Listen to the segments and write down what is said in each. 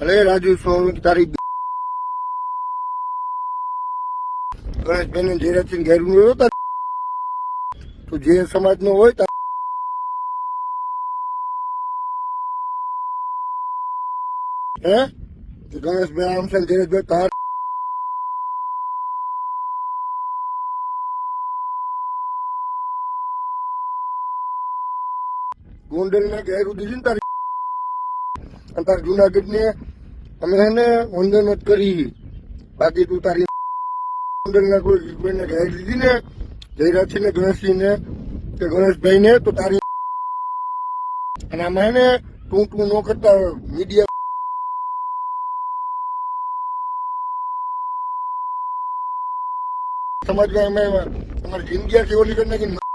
અરે રાજુ સોન તારી ગણેશભાઈ ને ધીરજસિંહ ઘેર તું જે સમાજ નો હોય હે? ગણેશભાઈ આમ છે ધીરજભાઈ તાર ગોંડલ ને ઘેર છે ને તારી અને તાર જુનાગઢ ને અમે એને વંદન જ કરી. બાકી તું તારી ગોંડલ ના કોઈ કોઈને ઘેર લીધી ને જયરાજસિંહ ને ગણેશજી ને કે ગણેશભાઈ ને તો તારી અને આમાં એને તું તું ન કરતા મીડિયા સમાજમાં અમે અમારી જિંદગી ઓલી કરી નાખી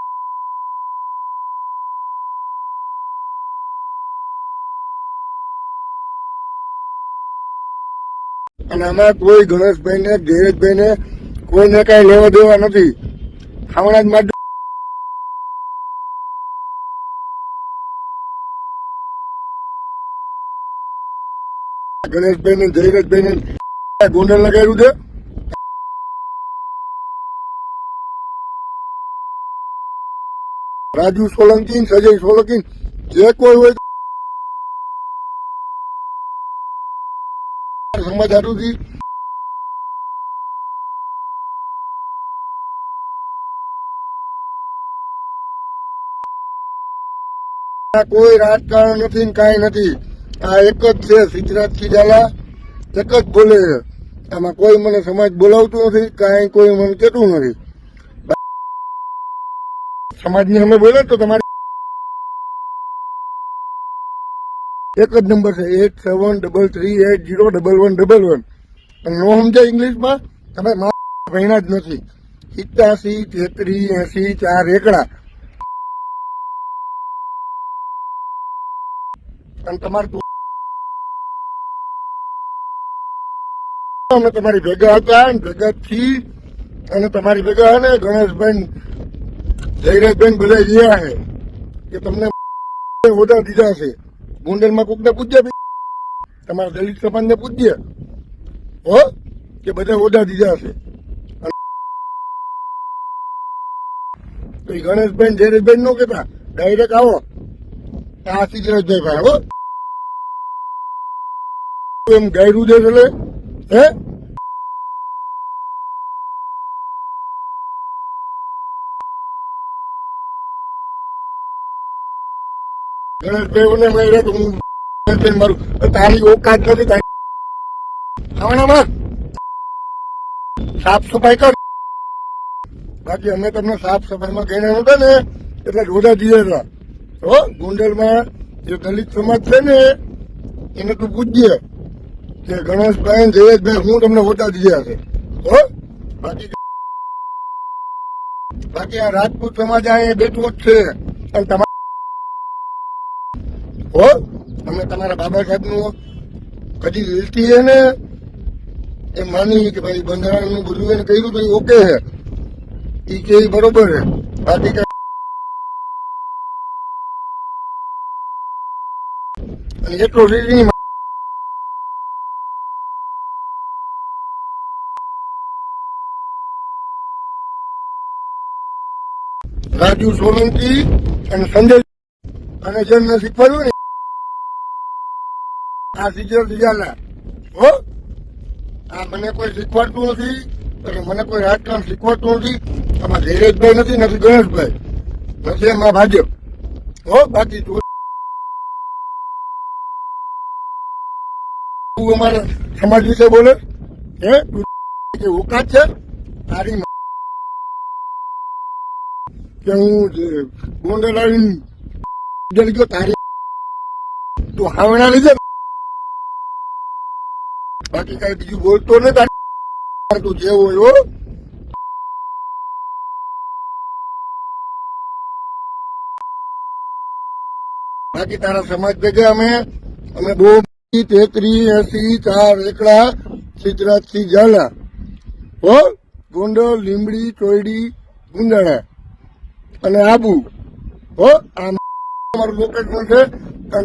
અને આમાં કોઈ ગણેશભાઈ ને ધીરજભાઈ ને કોઈને કઈ લેવા દેવા નથી. ખાવણા જ માટે ગણેશભાઈ ને ધીરજભાઈ ને ગોંડલ લગાવ્યું છે. રાજુ સોલંકી સજય સોલંકી જે કોઈ હોય સમાજ હાટુથી કોઈ રાજકારણ નથી કઈ નથી. આ એક જ છે સિદ્ધરાજ ખીજાલા એક જ બોલે છે. આમાં કોઈ મને સમાજ બોલાવતું નથી, કાંઈ કોઈ મને કહેતું નથી. સમાજની અમે બોલે તો તમારે એક જ નંબર છે eight seven double three eight zero double one double one નો સમજાય ઇંગ્લિશમાં? તમે ભણ્યા જ નથી. સિત્યાસી તેત્રીસ એસી, ચાર એકડા. અને તમારે ભેગા હતા ભેગા થી અને તમારી ભેગા ને ગણેશભાઈ, જયરાજભાઈ બધા ગયા છે. કે તમને ઓર્ડર દીધા છે. ગોંડલમાં કોકને પૂછ્યા બી તમારા દલિત સમાજને પૂછજે હો? કે બધા ઓડા દીધા હશે. તો ઈ ગણેશભાઈ ધીરેશભાઈ નો કેતા ડાયરેક્ટ આવો. આ સિદ્ધરાજભાઈ ભાઈ, હો. એમ ગાયરું દે એટલે, હે? તો સાફ સફાઈ કર. બાકી અમે તમને સાફ સફાઈમાં કહીને નહોતા ને, એટલે રોડા દીધા હતા. હો ગોંડલમાં જે દલિત સમાજ છે ને, એને તું પૂછજે કે ગણેશભાઈ જયેશભાઈ હું તમને વોટા દીધા છે. હો? બાકી બાકી આ રાજપૂત સમાજ અહીંયા બેઠો જ છે. અને હો? તમે તમારા બાબા સાહેબનું કદી વિલતી છે ને એ માની કે ભાઈ બંધારણનું બધું એને કહ્યું તો ઓકે છે. ઈ કે બરોબર છે. બાકી અને એટલો રીઝનિંગ રાજુ સોલંકી અને સંજય અને જેમને શીખવાડ્યું ને આ ટીચર બીજાના આ મને કોઈ શીખવાડતું નથી, અને મને કોઈ રાજકારણ શીખવાડતું નથી. આમાં ધીરજભાઈ નથી નથી ગણેશભાઈ. નથી તું અમારે સમાજ વિશે બોલે? હે? કે ઓકાત છે? તારી કે હું ગોંડલ આવીને તારી તું હાવણા લીધે? બાકી કઈ બીજું બોલતો ને તું જે હોય બાકી તારા સમાજ ભેગા અમે. અમે બહુ તેત્રી, એસી, ચાર એકડા સિદ્ધરાજસિંહ ઝાલા. હો? ગોંડલ લીમડી ચોયડી ગુંદાળા અને આબુ. હો? આ અમારું લોકેશન છે.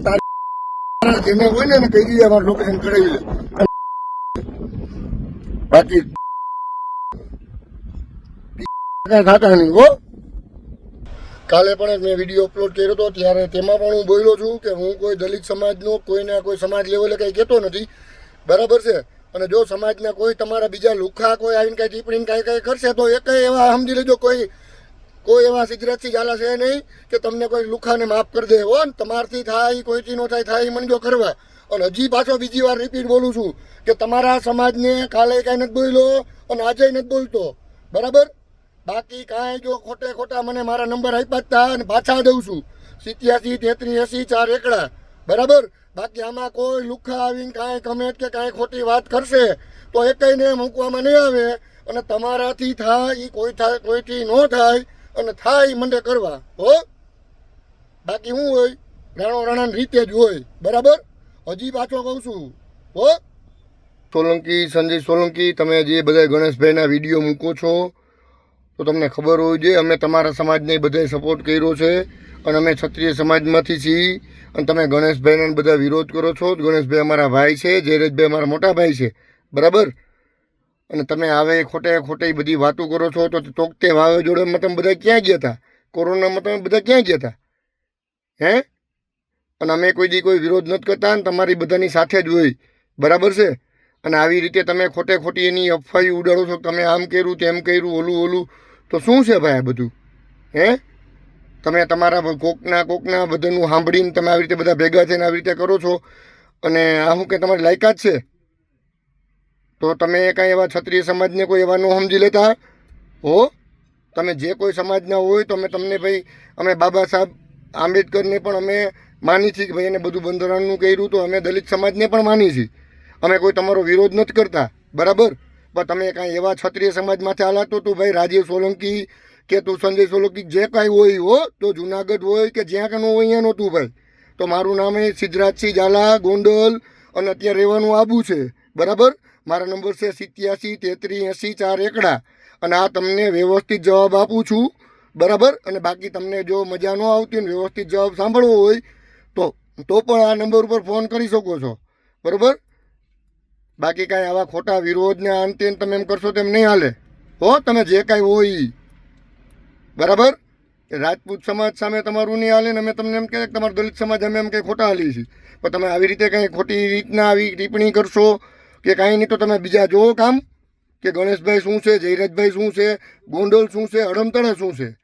તારી જેને હોય ને કહી દીધું અમારું લોકેશન કરાવી લે બાકી ખાતા નહીં, હો. કાલે પણ મેં વીડિયો અપલોડ કર્યો હતો ત્યારે તેમાં પણ હું બોલ્યો છું કે હું કોઈ દલિત સમાજનો, કોઈને કોઈ સમાજ લેવલે કંઈ કહેતો નથી. બરાબર છે? અને જો સમાજના કોઈ તમારા બીજા લુખા કોઈ આવીને કાંઈ ટીપણી કાંઈ કાંઈ કરશે, તો એ કંઈ એવા સમજી લેજો કોઈ કોઈ એવા સિગરેટથી ચાલે છે નહીં કે તમને કોઈ લુખાને માફ કરી દે. હો ને તમારથી થાય, કોઈથી નો થાય થાય મને જો કરવા અને હજી પાછો બીજી વાર રિપીટ બોલું છું કે તમારા સમાજને કાલે કાંઈ નથી બોલ્યો અને આજે નથી બોલતો. બરાબર? બાકી કાંઈ જો ખોટે ખોટા મને મારા નંબર આપ્યા હતા અને પાછા દઉં છું. સિત્યાસી તેત્રીસ એસી, ચાર એકડા. બરાબર? બાકી આમાં કોઈ લુખા આવીને કાંઈ કમેન્ટ કે કાંઈ ખોટી વાત કરશે તો એ કંઈને મૂકવામાં નહીં આવે અને તમારાથી થાય એ કોઈ થાય, કોઈથી ન થાય અને થાય મને કરવા. હો? બાકી શું હોય, રાણો રાણાની રીતે જ હોય. બરાબર? હજી પાછો કહું છું. હો? સોલંકી, સંજય સોલંકી, તમે જે બધા ગણેશભાઈના વીડિયો મૂકો છો, તો તમને ખબર હોવી જોઈએ અમે તમારા સમાજને બધાય સપોર્ટ કર્યો છે, અને અમે ક્ષત્રિય સમાજમાંથી છીએ, અને તમે ગણેશભાઈને બધા વિરોધ કરો છો. ગણેશભાઈ અમારા ભાઈ છે જયરેશભાઈ અમારા મોટા ભાઈ છે. બરાબર? અને તમે આવે ખોટે ખોટે બધી વાતો કરો છો, તો તોકતે જોડે તમે બધા ક્યાં ગયા હતા? કોરોનામાં તમે બધા ક્યાં ગયા હતા? હે? અને અમે કોઈ દી કોઈ વિરોધ નથી કરતા અને તમારી બધાની સાથે જ હોય. બરાબર છે? અને આવી રીતે તમે ખોટે ખોટી એની અફવાઈ ઉડાડો છો તમે આમ કર્યું, તેમ કર્યું, ઓલું ઓલું, તો શું છે ભાઈ આ બધું? હે? તમે તમારા કોકના કોકના બધાનું સાંભળીને તમે આવી રીતે બધા ભેગા થઈને આવી રીતે કરો છો અને આ શું કે તમારી લાયકાત છે? તો તમે કાંઈ એવા ક્ષત્રિય સમાજને કોઈ એવા ન સમજી લેતા? હો? તમે જે કોઈ સમાજના હોય તો અમે તમને ભાઈ, અમે બાબા સાહેબ આંબેડકરને પણ અમે માની છીએ કે ભાઈ એને બધું બંધારણનું કર્યું તો અમે દલિત સમાજને પણ માની છીએ. અમે કોઈ તમારો વિરોધ નથી કરતા. બરાબર? પણ તમે કાંઈ એવા ક્ષત્રિય સમાજમાંથી હાલાતો તું ભાઈ રાજીવ સોલંકી કે તું સંજય સોલંકી જે કાંઈ હોય હો, તો જુનાગઢ હોય કે જ્યાં કાંઈ હોય અહીંયા નહોતું ભાઈ. તો મારું નામ એ સિદ્ધરાજસિંહ ઝાલા ગોંડલ અને અત્યારે રહેવાનું આબુ છે. બરાબર? મારા નંબર છે સિત્યાસી તેત્રીસ એંસી, ચાર એકડા. અને આ તમને વ્યવસ્થિત જવાબ આપું છું. બરાબર? અને બાકી તમને જો મજા ન આવતી હોય વ્યવસ્થિત જવાબ સાંભળવો હોય તો તો પણ આ નંબર ઉપર ફોન કરી શકો છો. બરાબર? બાકી કાંઈ આવા ખોટા વિરોધને અંતે તમે એમ કરશો તેમ નહીં હાલે. હો, તમે જે કાંઈ હોય. બરાબર? રાજપૂત સમાજ સામે તમારું નહીં હાલે ને અમે તમને એમ કહે તમારું દલિત સમાજ અમે એમ કંઈ ખોટા હાલી છીએ. પણ તમે આવી રીતે કંઈ ખોટી રીતના આવી ટિપ્પણી કરશો કે કાંઈ નહીં તો તમે બીજા જુઓ કામ કે ગણેશભાઈ શું છે, જયરાજભાઈ શું છે, ગોંડલ શું છે અડમતળા શું છે?